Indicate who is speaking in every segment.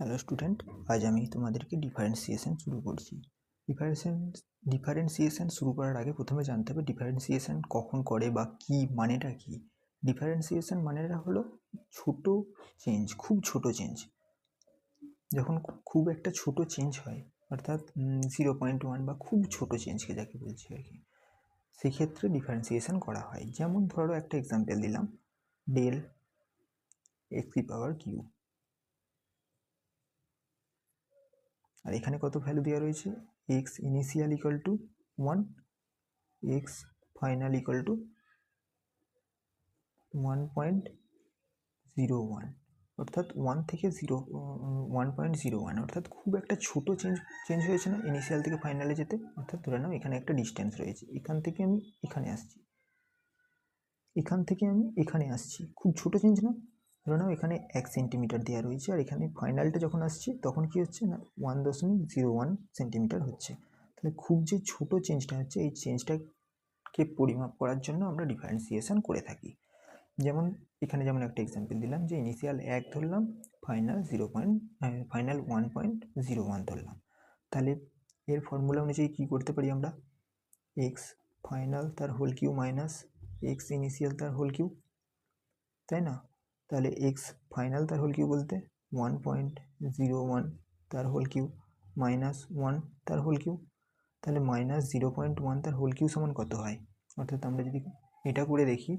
Speaker 1: Hello student আজ আমি তোমাদেরকে ডিফারেন্সিয়েশন শুরু করছি। ডিফারেন্সিয়েশন ডিফারেন্সিয়েশন শুরু করার আগে প্রথমে জানতে হবে ডিফারেন্সিয়েশন কখন করে বা কী মানেটা কী? ডিফারেন্সিয়েশন মানেটা হলো ছোট চেঞ্জ খুব ছোট চেঞ্জ যখন খুব একটা ছোট চেঞ্জ হয়, অর্থাৎ জিরো পয়েন্ট ওয়ান বা খুব ছোট চেঞ্জকে যাকে বলছি আর কি, সেক্ষেত্রে ডিফারেন্সিয়েশন করা হয়। যেমন ধরো একটা এক্সাম্পল দিলাম ডেল এক্স পাওয়ার কিউ আর এখানে কত ভ্যালু দেওয়া রয়েছে? X initial equal to one x final equal to one point zero one অর্থাৎ ওয়ান থেকে zero one point zero one অর্থাৎ খুব একটা ছোটো চেঞ্জ চেঞ্জ হয়েছে না ইনিশিয়াল থেকে ফাইনালে যেতে, অর্থাৎ ধরে নাও এখানে একটা ডিস্টেন্স রয়েছে। এখান থেকে আমি এখানে আসছি। এখান থেকে আমি এখানে আসছি। খুব ছোটো চেঞ্জ না ধরে নাও এখানে এক সেন্টিমিটার দেওয়া রয়েছে আর এখানে ফাইনালটা যখন আসছে, তখন কি হচ্ছে না ওয়ান দশমিক জিরো ওয়ান সেন্টিমিটার হচ্ছে। তাহলে খুব যে ছোট চেঞ্জটা হচ্ছে, এই চেঞ্জটাকে পরিমাপ করার জন্য আমরা ডিফারেন্সিয়েশন করে থাকি। যেমন এখানে যেমন একটা এক্সাম্পল দিলাম যে ইনিশিয়াল এক ধরলাম final zero point final one point zero one ধরলাম। তাহলে এর ফর্মুলা অনুযায়ী কী করতে পারি আমরা? এক্স ফাইনাল তার whole q minus x initial তার হোল কিউ তাই না? তাহলে এক্স ফাইনাল তার হোল কিউ বলতে ওয়ান পয়েন্ট জিরো ওয়ান তার হোল কিউ মাইনাস ওয়ান তার হোল কিউ তাহলে মাইনাস জিরো পয়েন্ট ওয়ান তার হোল কিউ সমান কত হয়? অর্থাৎ আমরা যদি এটা করে দেখি,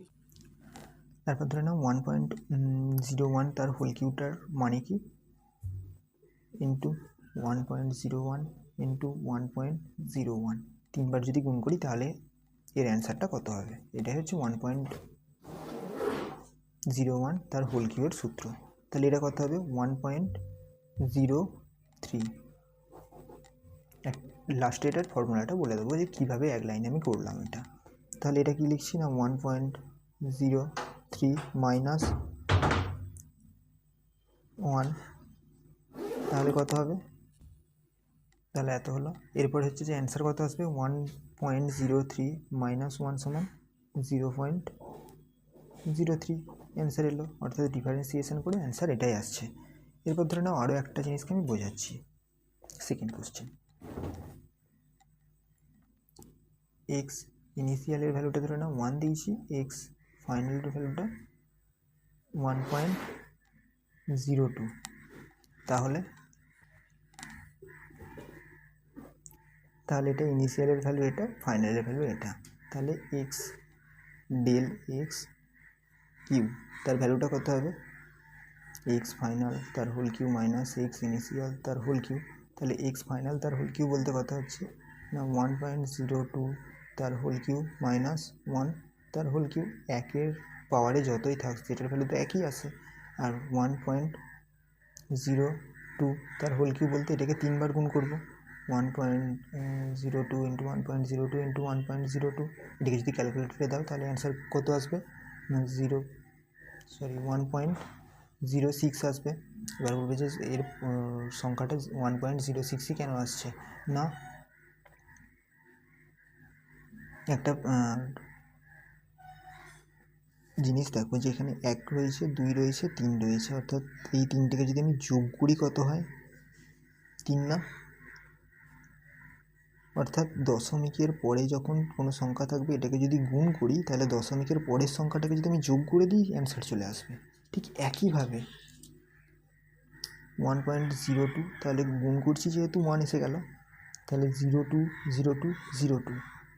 Speaker 1: তারপর ধরে নাও ওয়ান পয়েন্ট জিরো ওয়ান তার হোল কিউটার মানে কি? Into one point zero one into one point zero one তিনবার যদি গুণ করি তাহলে এর অ্যান্সারটা কত হবে? এটাই হচ্ছে ওয়ান পয়েন্ট জিরো ওয়ান তার হোল কিউয়ের সূত্র। তাহলে এটা কত হবে? ওয়ান পয়েন্ট জিরো থ্রি এক লাস্টে এটার ফর্মুলাটা বলে দেবো যে কীভাবে এক লাইনে আমি করলাম এটা। তাহলে এটা কি লিখছি না? One point zero three minus one তাহলে কত হবে? তাহলে এত হলো। এরপর হচ্ছে যে অ্যান্সার কত আসবে? One point zero three minus one সমান zero point zero three answer এলো, অর্থাৎ ডিফারেন্সিয়েশন করে অ্যান্সার এটাই আসছে। এরপর ধরে নাও আরও একটা জিনিসকে আমি বোঝাচ্ছি। সেকেন্ড কোশ্চেন এক্স ইনিশিয়ালের ভ্যালুটা ধরে নাও ওয়ান দিয়েছি এক্স ফাইনালের ভ্যালুটা ওয়ান পয়েন্ট জিরো টু তাহলে তাহলে এটা ইনিশিয়ালের ভ্যালু এটা ফাইনালের ভ্যালু এটা। তাহলে এক্স ডেল এক্স কিউ তার ভ্যালুটা কত হবে? এক্স ফাইনাল তার whole q minus x initial তার হোল কিউ তাহলে এক্স ফাইনাল তার হোল কিউ বলতে কথা হচ্ছে, না ওয়ান পয়েন্ট জিরো টু তার হোল কিউ মাইনাস ওয়ান তার হোল কিউ একের পাওয়ারে যতই থাকছে সেটার ভ্যালু তো একই আসে আর ওয়ান পয়েন্ট জিরো টু তার হোল কিউ বলতে এটাকে তিনবার গুণ করব। One point zero two into one point zero two into one point zero two এটাকে যদি ক্যালকুলেটরে দাও, তাহলে অ্যান্সার কত আসবে? না zero sorry one point zero six আসবে। এবার বলবে যে এর সংখ্যাটা ওয়ান পয়েন্ট জিরো সিক্সই কেন আসছে? না। একটা জিনিস দেখো যে এখানে এক রয়েছে, দুই রয়েছে, তিন রয়েছে। অর্থাৎ এই তিনটেকে যদি আমি যোগ করি কত হয়? তিন না? অর্থাৎ দশমিকের পরে যখন কোনো সংখ্যা থাকবে, এটাকে যদি গুণ করি, তাহলে দশমিকের পরের সংখ্যাটাকে যদি আমি যোগ করে দিই অ্যান্সার চলে আসবে। ঠিক একইভাবে ওয়ান পয়েন্ট জিরো টু তাহলে গুণ করছি যেহেতু ওয়ান এসে গেল, তাহলে zero two zero two zero two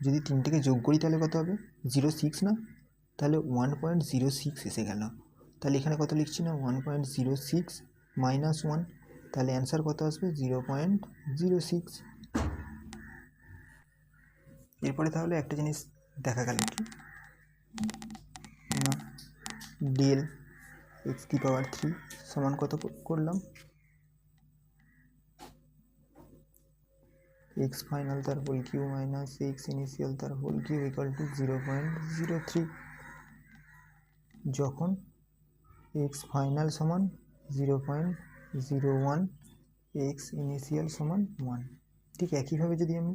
Speaker 1: যদি তিনটেকে যোগ করি, তাহলে কত হবে? জিরো সিক্স না? তাহলে ওয়ান পয়েন্ট জিরো সিক্স এসে গেল। তাহলে এখানে কত লিখছি না? One point zero six minus one তাহলে অ্যান্সার কত আসবে? জিরো পয়েন্ট জিরো সিক্স এরপরে তাহলে একটা জিনিস দেখা গেল কি? না del x the power three সমান কত করলাম? এক্স ফাইনাল তার whole q minus x initial তার whole q equal to zero point zero three যখন এক্স ফাইনাল সমান zero point zero one x initial সমান ওয়ান ঠিক একইভাবে যদি আমি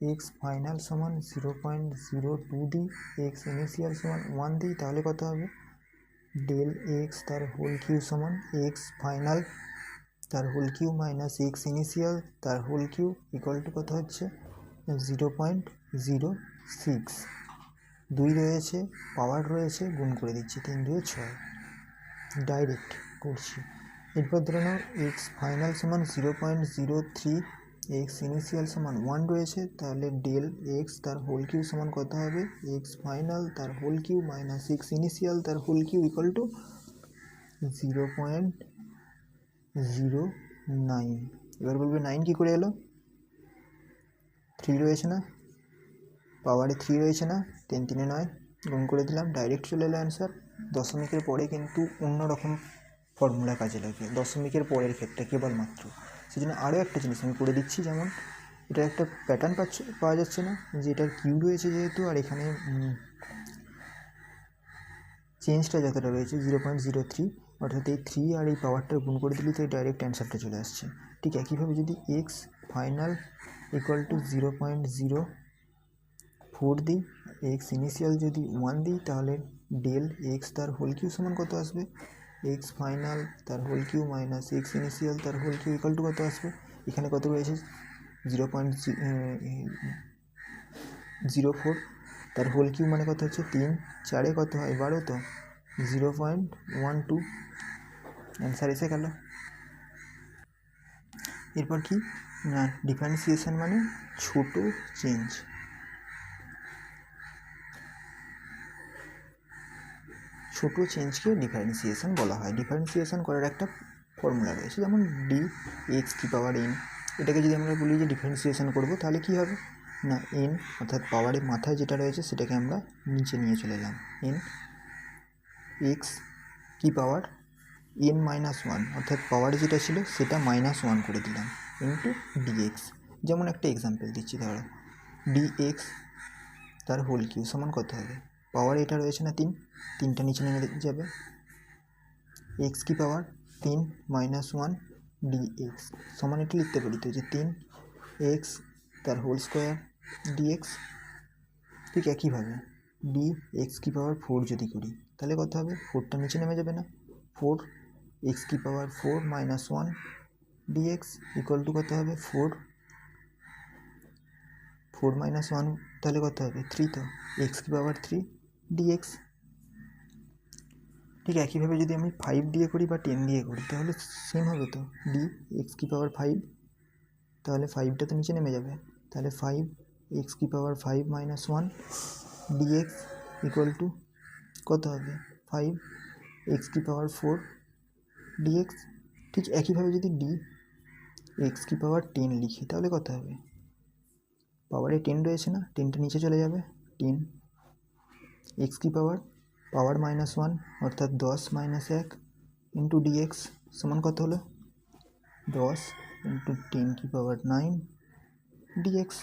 Speaker 1: এক্স ফাইনাল সমান জিরো পয়েন্ট জিরো টু দিই এক্স ইনিশিয়াল সমান ওয়ান দিই তাহলে কত হবে? ডেল এক্স তার হোল কিউ সমান এক্স ফাইনাল তার whole q minus x initial তার হোল কিউ ইকুয়াল টু কত হচ্ছে? জিরো পয়েন্ট জিরো সিক্স দুই রয়েছে পাওয়ার রয়েছে, গুণ করে দিচ্ছি, তিন দুয়ে ছয়। ডাইরেক্ট করছি। এরপর ধরে নাও এক্স ফাইনাল সমান zero point zero three x initial সমান ওয়ান রয়েছে, তাহলে ডেল এক্স তার হোল কিউ সমান কত হবে? এক্স ফাইনাল তার whole q minus x initial তার whole q equal to zero point zero nine এবার বলবে নাইন কী করে এলো? থ্রি রয়েছে না? পাওয়ারে থ্রি রয়েছে না? তিন তিনে নয়। গুণ করে দিলাম ডাইরেক্ট চলে এলো অ্যান্সার দশমিকের পরে কিন্তু অন্য রকম ফর্মুলা কাজে লাগে দশমিকের পরের ক্ষেত্রে কেবলমাত্র। সেই জন্য আরও একটা জিনিস আমি করে দিচ্ছি, যেমন এটা একটা প্যাটার্ন পাচ্ছে, পাওয়া যাচ্ছে না যে এটার কিউ রয়েছে যেহেতু, আর এখানে চেঞ্জটা যতটা রয়েছে জিরো পয়েন্ট জিরো থ্রি অর্থাৎ এই থ্রি আর এই পাওয়ারটা গুণ করে দিলে তো এই ডাইরেক্ট অ্যান্সারটা চলে আসছে। ঠিক একইভাবে যদি x final equal to zero point zero four দিই এক্স ইনিশিয়াল যদি ওয়ান দিই, তাহলে ডেল এক্স তার হোল কিউ সমান কত আসবে? এক্স ফাইনাল তার whole q minus x initial তার হোল কিউ ইকুয়াল টু কত আসবে? এখানে কত রয়েছে? জিরো পয়েন্ট জিরো ফোর তার হোল কিউ মানে কত হচ্ছে? তিন। চারে কত হয়? বারো তো? Zero point one two answer এসে গেল। এরপর কি? না ডিফারেন্সিয়েশন মানে ছোট চেঞ্জ ছোট চেঞ্জকে ডিফারেন্সিয়েশন বলা হয়। ডিফারেন্সিয়েশন করার একটা ফর্মুলা রয়েছে, যেমন ডি এক্স কি পাওয়ার এন এটাকে যদি আমরা বলি যে ডিফারেন্সিয়েশন করব, তাহলে কি হবে? না এন অর্থাৎ পাওয়ারের মাথায় যেটা রয়েছে, সেটাকে আমরা নিচে নিয়ে চলে এলাম। এন এক্স কি পাওয়ার এন মাইনাস ওয়ান অর্থাৎ পাওয়ারে যেটা ছিল, সেটা মাইনাস ওয়ান করে দিলাম ইন্টু ডিএক্স যেমন একটা এক্সাম্পল দিচ্ছি, ধরো। ডিএক্স তার হোল কিউ সমান কত হবে? পাওয়ার এটা রয়েছে না তিন? তিনটা নিচে নেমে যাবে। এক্স কি পাওয়ার? তিন মাইনাস ওয়ান ডি এক্স সমান এটি লিখতে পারি তো যে তিন এক্স তার হোল স্কোয়ার ডিএক্স ঠিক একইভাবে ডি এক্স কি পাওয়ার? ফোর যদি করি, তাহলে কত হবে? ফোরটা নিচে নেমে যাবে না। ফোর এক্স কি power? Four minus one dx equal to কত হবে? ফোর ফোর মাইনাস ওয়ান তাহলে কত হবে? থ্রি তো। এক্স কি পাওয়ার? থ্রি ডিএক্স ঠিক একইভাবে যদি আমি ফাইভ দিয়ে করি বা টেন দিয়ে করি, তাহলে সেম হবে তো? ডি এক্স কি পাওয়ার ফাইভ তাহলে ফাইভটা তো নিচে নেমে যাবে। তাহলে ফাইভ এক্স কি power five minus one dx equal to কত হবে? ফাইভ এক্স কি পাওয়ার ফোর ডিএক্স ঠিক একইভাবে যদি ডি এক্স কি পাওয়ার টেন লিখি, তাহলে কত হবে? পাওয়ারে টেন রয়েছে না? টেনটা নিচে চলে যাবে। টেন এক্স কি পাওয়ার পাওয়ার মাইনাস ওয়ান অর্থাৎ দশ মাইনাস এক ইন্টু ডিএক্স সমান কত হলো? দশ ইন্টু টেন কি পাওয়ার নাইন ডিএক্স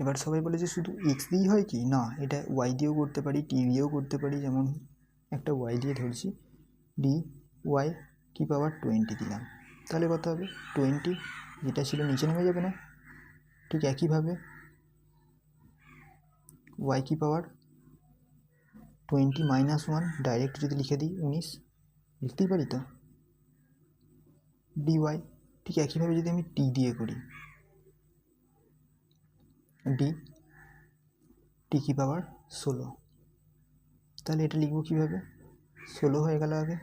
Speaker 1: এবার সবাই বলে যে শুধু এক্স দিয়েই হয় কি? না, এটা ওয়াই দিয়েও করতে পারি টি দিয়েও করতে পারি, যেমন একটা ওয়াই দিয়ে ধরছি ডি ওয়াই কি পাওয়ার টোয়েন্টি দিলাম। তাহলে কত হবে? টোয়েন্টি যেটা ছিল নিচে নেমে যাবে না। ঠিক একইভাবে ওয়াই কি power twenty minus one direct যদি লিখে দিই, উনিশ, লিখতেই পারি তো? ডি ওয়াই ঠিক একইভাবে যদি আমি টি দিয়ে করি ডি টি কি পাওয়ার ষোলো। তাহলে এটা লিখব কীভাবে? ষোলো হয়ে গেল আগে।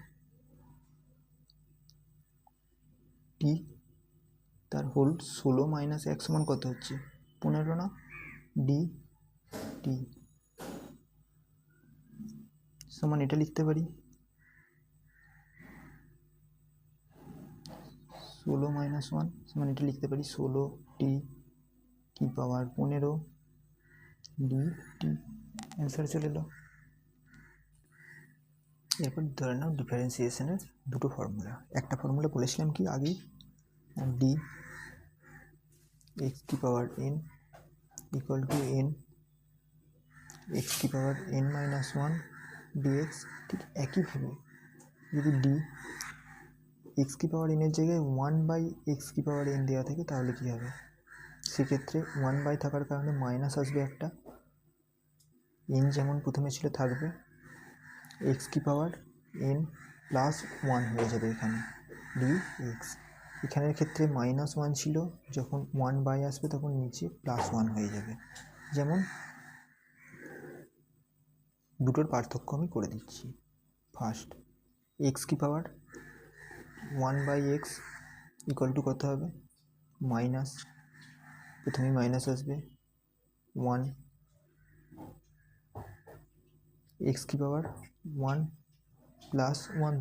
Speaker 1: টি তার হোল ষোলো মাইনাস এক সমান কত হচ্ছে? পনেরো না? D T. সমান এটা লিখতে পারি? ষোলো মাইনাস ওয়ান সমান এটা লিখতে পারি ষোলো টি কি পাওয়ার পনেরো ডি টি। অ্যান্সার চলে এলো। এরপর ধরে নাও ডিফারেন্সিয়েশনের দুটো ফর্মুলা একটা ফর্মুলা বলেছিলাম কি আগেই ডি এক্স কি power n equal to n x কি power n minus one dx ঠিক একইভাবে যদি ডি এক্স কি পাওয়ার এনের জায়গায় ওয়ান বাই এক্স কি পাওয়ার এন দেওয়া থাকে তাহলে কী হবে? সেক্ষেত্রে ওয়ান বাই থাকার কারণে মাইনাস আসবে একটা। এন যেমন প্রথমে ছিল থাকবে, এক্স কি পাওয়ার এন প্লাস ওয়ান হয়ে যাবে এখানে, ডি এক্স। এখানের ক্ষেত্রে মাইনাস ওয়ান ছিল, যখন ওয়ান বাই আসবে তখন নিচে প্লাস ওয়ান হয়ে যাবে। যেমন দুটোর পার্থক্য আমি করে দিচ্ছি। ফার্স্ট এক্স কি power? One by x equal to কত হবে? মাইনাস প্রথমে মাইনাস আসবে। ওয়ান এক্স কি power? One plus one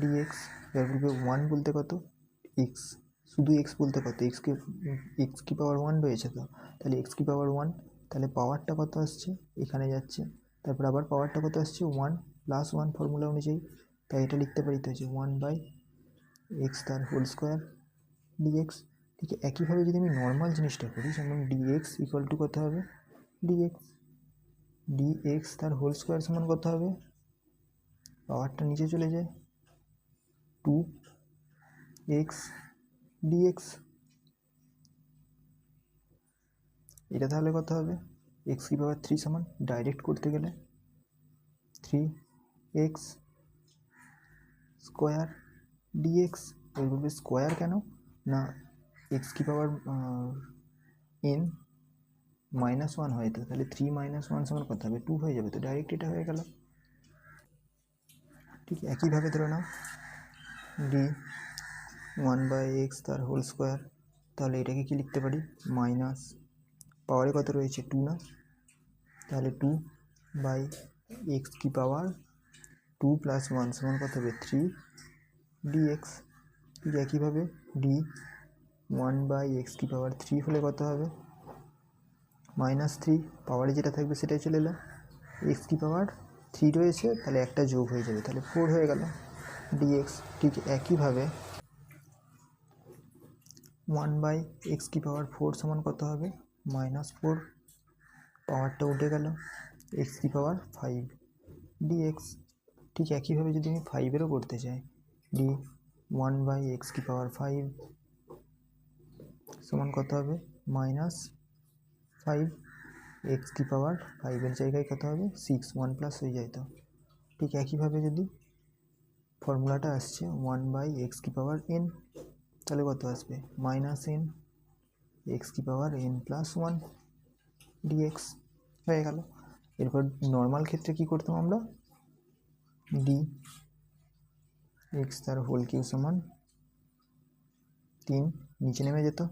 Speaker 1: dx বলবে ওয়ান বলতে কত? এক্স শুধু এক্স বলতে কত? এক্স কি এক্স কি পাওয়ার ওয়ান রয়েছে তো? তাহলে এক্স কি পাওয়ার ওয়ান তাহলে পাওয়ারটা কত আসছে? এখানে যাচ্ছে। তারপর আবার পাওয়ারটা কত আসছে? ওয়ান প্লাস ওয়ান ফর্মুলা অনুযায়ী। তাই এটা লিখতে পারি তো হচ্ছে ওয়ান বাই এক্স তার হোল স্কোয়ার ডিএক্স ঠিক একইভাবে যদি আমি নর্মাল জিনিসটা করি, যেমন ডিএক্স ইকুয়াল টু কত হবে? ডিএক্স ডিএক্স তার হোল স্কোয়ার সমান কত হবে? পাওয়ারটা নিচে চলে যায়। টু এক্স ডিএক্স এটা তাহলে কত হবে? এক্স কি পাওয়ার থ্রি সমান? ডাইরেক্ট করতে গেলে থ্রি এক্স স্কোয়ার ডিএক্স এইভাবে স্কোয়ার কেন? না এক্স কি পাওয়ার এন মাইনাস ওয়ান হয় তো। তাহলে থ্রি মাইনাস ওয়ান সমান কত হবে? টু হয়ে যাবে তো। ডাইরেক্ট এটা হয়ে গেল। ঠিক একইভাবে ধরে নাও। ডি ওয়ান বাই এক্স তার হোল স্কোয়ার তাহলে এটাকে কি লিখতে পারি? মাইনাস পাওয়ারে কত রয়েছে টু না? তাহলে টু বাই এক্স কি পাওয়ার? টু প্লাস ওয়ান সমান কত হবে? থ্রি ডি এক্স ঠিক একইভাবে ডি ওয়ান বাই এক্স কি পাওয়ার? থ্রি হলে কত হবে? মাইনাস থ্রি পাওয়ারে যেটা থাকবে সেটাই চলে এলো। এক্স কি পাওয়ার? থ্রি রয়েছে, তাহলে একটা যোগ হয়ে যাবে। তাহলে ফোর হয়ে গেল ডিএক্স ঠিক একইভাবে ওয়ান বাই এক্স কি পাওয়ার? ফোর সমান কত হবে? মাইনাস ফোর পাওয়ারটা উঠে গেল এক্স কি পাওয়ার ফাইভ ডিএক্স ঠিক একইভাবে যদি আমি ফাইভেরও করতে চাই ডি ওয়ান বাই এক্স কি পাওয়ার ফাইভ সমান কত হবে? মাইনাস ফাইভ এক্স কি পাওয়ার ফাইভের জায়গায় কত হবে? সিক্স ওয়ান প্লাস হয়ে যায় তো। ঠিক একইভাবে যদি ফর্মুলাটা আসছে ওয়ান বাই এক্স কি পাওয়ার এন তাহলে কত আসবে? মাইনাস এন এক্স কি power? N plus one dx হয়ে গেল। এরপর নর্মাল ক্ষেত্রে কি করতাম আমরা? ডি এক্স তার হোল কিউ সমান তিন, নিচে নেমে যেত।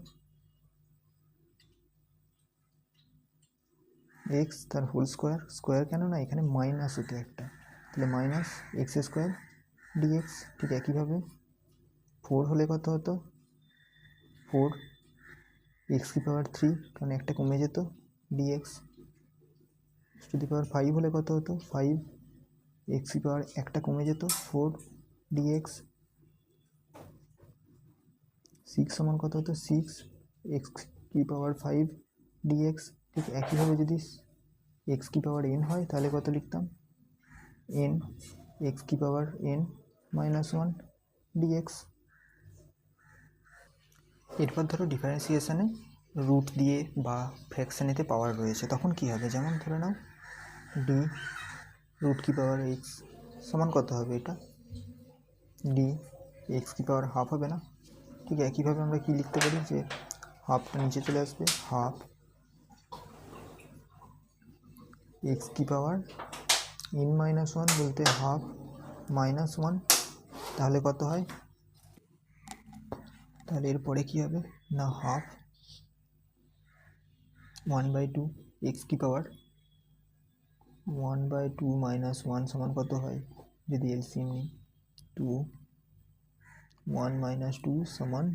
Speaker 1: এক্স তার হোল স্কোয়ার স্কোয়ার কেন না? এখানে মাইনাস হতো একটা। তাহলে মাইনাস এক্স স্কোয়ার ডিএক্স ঠিক একইভাবে ফোর হলে কত হতো? ফোর এক্স কি পাওয়ার থ্রি কারণ একটা কমে যেত? ডিএক্স যদি পাওয়ার ফাইভ হলে কত হতো? ফাইভ এক্স কি পাওয়ার একটা কমে যেত? ফোর ডিএক্স সিক্স সমান কত হতো? সিক্স এক্স কি পাওয়ার ফাইভ ডিএক্স ঠিক একইভাবে যদি এক্স কি পাওয়ার এন হয়, তাহলে কত লিখতাম? এন এক্স কি power n minus one dx এরপর ধরো ডিফারেন্সিয়েশানে রুট দিয়ে বা ফ্র্যাকশানেতে পাওয়ার রয়েছে, তখন কি হবে? যেমন ধরে নাও ডি রুট কি পাওয়ার এক্স সমান কত হবে এটা? ডি এক্স কি পাওয়ার হাফ হবে না? ঠিক একইভাবে আমরা কি লিখতে পারি যে হাফটা নিচে চলে আসবে হাফ এক্স কি পাওয়ার ইন মাইনাস ওয়ান বলতে হাফ মাইনাস ওয়ান তাহলে কত হয়? তাহলে এরপরে কী হবে? না half one by two x কি power? One by two minus one সমান কত হয়? যদি এলসিএম নিই টু ওয়ান মাইনাস টু সমান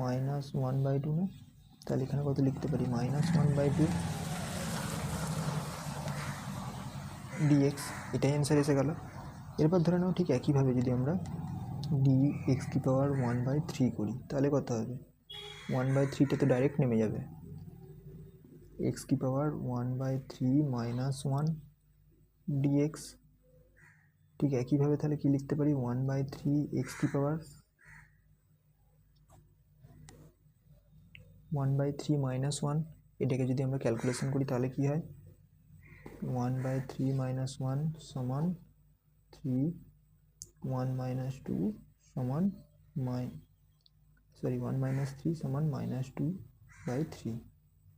Speaker 1: মাইনাস ওয়ান বাই টু না তাহলে এখানে কত লিখতে পারি? Minus one by two dx এটাই অ্যান্সার এসে গেল। এরপর ধরে নাও ঠিক একইভাবে যদি আমরা ডি এক্স কি পাওয়ার ওয়ান বাই থ্রি করি, তাহলে কত হবে? ওয়ান বাই থ্রিটা তো ডাইরেক্ট নেমে যাবে। এক্স কি power? One by three minus one dx ঠিক একইভাবে তাহলে কি লিখতে পারি? ওয়ান বাই থ্রি এক্স কি power? One by three minus one এটাকে যদি আমরা ক্যালকুলেশন করি, তাহলে কি হয়? One by three minus one সমান থ্রি ওয়ান মাইনাস টু সমান my sorry one minus three সমান মাইনাস টু বাই থ্রি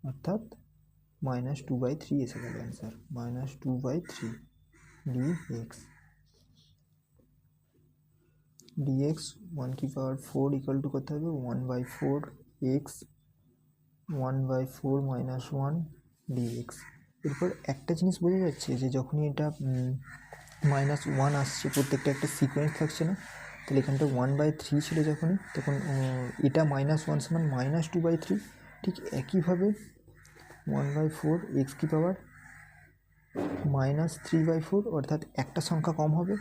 Speaker 1: অর্থাৎ মাইনাস টু বাই থ্রি এসে গেল answer minus two by three d x dx one কি power four equal to করতে হবে one by four x one by four minus one dx এরপর একটা জিনিস বোঝা যাচ্ছে যে যখনই এটা মাইনাস ওয়ান আসছে, প্রত্যেকটা একটা সিকোয়েন্স থাকছে না। তাহলে এখানটা ওয়ান বাই থ্রি ছিল যখনই, তখন এটা মাইনাস ওয়ান সমান মাইনাস টু বাই থ্রি ঠিক একইভাবে ওয়ান বাই ফোর এক্স কি power? Minus three by four অর্থাৎ একটা সংখ্যা কম হবে।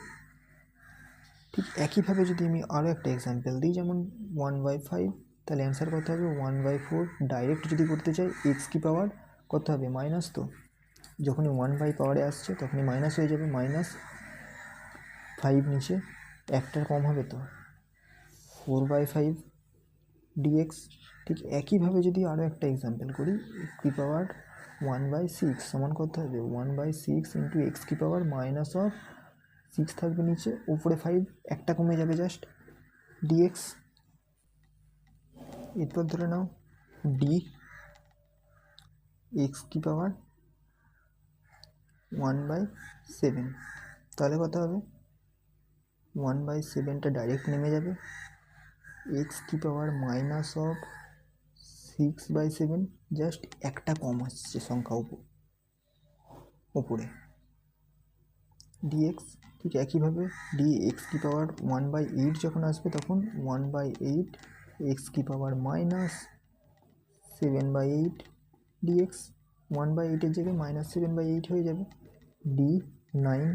Speaker 1: ঠিক একইভাবে যদি আমি আরও একটা এক্সাম্পল দিই, যেমন ওয়ান বাই ফাইভ তাহলে অ্যান্সার কত হবে? ওয়ান বাই ফোর ডাইরেক্ট যদি করতে চাই এক্স কি পাওয়ার? কত হবে? মাইনাস তো। যখনই ওয়ান বাই পাওয়ারে আসছে, তখনই মাইনাস হয়ে যাবে মাইনাস ফাইভ নিচে। একটার কম হবে তো। ফোর বাই ফাইভ ডিএক্স ঠিক একইভাবে যদি আরও একটা এক্সাম্পল করি কি পাওয়ার ওয়ান বাই সিক্স সমান কত হবে? One by six into x কি পাওয়ার মাইনাস অফ সিক্স থাকবে নিচে, উপরে ফাইভ একটা কমে যাবে জাস্ট ডিএক্স এরপর ধরে নাও ডি এক্স কি পাওয়ার ওয়ান বাই সেভেন তাহলে কত হবে? ওয়ান বাই সেভেনটা ডাইরেক্ট নেমে যাবে। এক্স কি power minus of six by seven just একটা কম আসছে সংখ্যা ওপ- ওপরে। ডিএক্স ঠিক একইভাবে ডি এক্স কি পাওয়ার ওয়ান বাই এইট যখন আসবে, তখন ওয়ান বাই এইট এক্স কি power minus seven by eight dx one by এইটের জায়গায় মাইনাস সেভেন বাই এইট হয়ে যাবে। D nine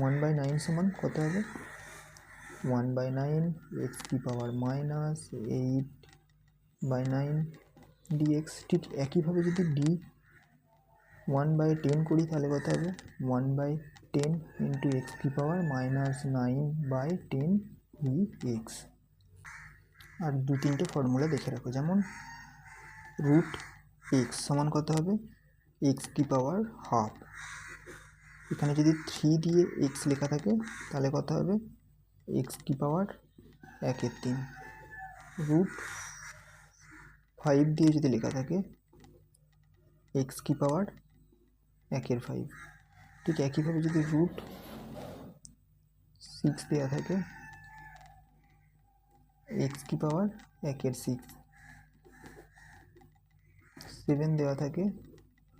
Speaker 1: one by nine সমান কত হবে? ওয়ান বাই নাইন এক্স কি power minus eight by nine dx ঠিক একইভাবে যদি ডি ওয়ান বাই টেন করি, তাহলে কত হবে? One by ten into x কি power minus nine by ten d x আর দু তিনটে ফর্মুলা দেখে রাখো, যেমন রুট এক্স সমান কত হবে? এক্স কি পাওয়ার হাফ। এখানে যদি থ্রি দিয়ে এক্স লেখা থাকে, তাহলে কত হবে? এক্স কি পাওয়ার? একের তিন। রুট ফাইভ দিয়ে যদি লেখা থাকে এক্স কি পাওয়ার? একের ফাইভ ঠিক একইভাবে যদি রুট সিক্স দেওয়া থাকে এক্স কি পাওয়ার? একের সিক্স সেভেন দেওয়া থাকে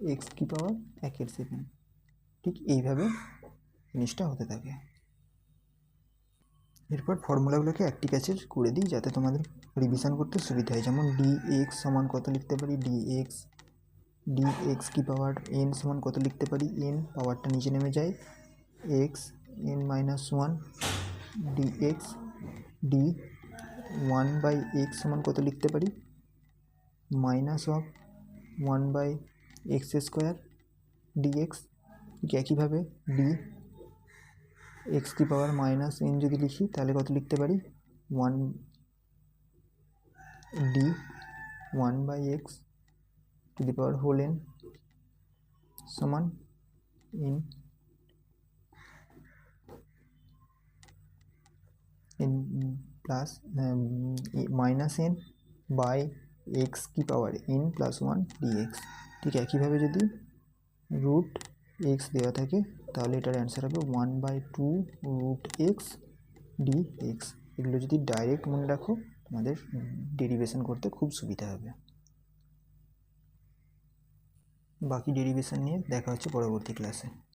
Speaker 1: এক্স কি পাওয়ার? একের সেভেন ঠিক এইভাবে জিনিসটা হতে থাকে। এরপর ফর্মুলাগুলোকে একটি ক্যাচের করে দিই যাতে তোমাদের রিভিশন করতে সুবিধা হয়। যেমন ডি এক্স সমান কত লিখতে পারি? ডি এক্স ডি এক্স কি পাওয়ার? এন সমান কত লিখতে পারি? এন পাওয়ারটা নিচে নেমে যায়। X n minus one d x d one by x সমান কত লিখতে পারি? Minus of one by x square dx একইভাবে ডি, এক্স কি পাওয়ার মাইনাস এন যদি লিখি, তাহলে কত লিখতে পারি? One d, one by x to the power whole n সমান n n plus minus n by x কি power n plus one dx. ঠিক একইভাবে যদি রুট এক্স দেওয়া থাকে, তাহলে এটার অ্যান্সার হবে one by two root x d x এগুলো যদি ডাইরেক্ট মনে রাখো, তোমাদের ডেরিভেশন করতে খুব সুবিধা হবে। বাকি ডেরিভেশন নিয়ে দেখা হচ্ছে পরবর্তী ক্লাসে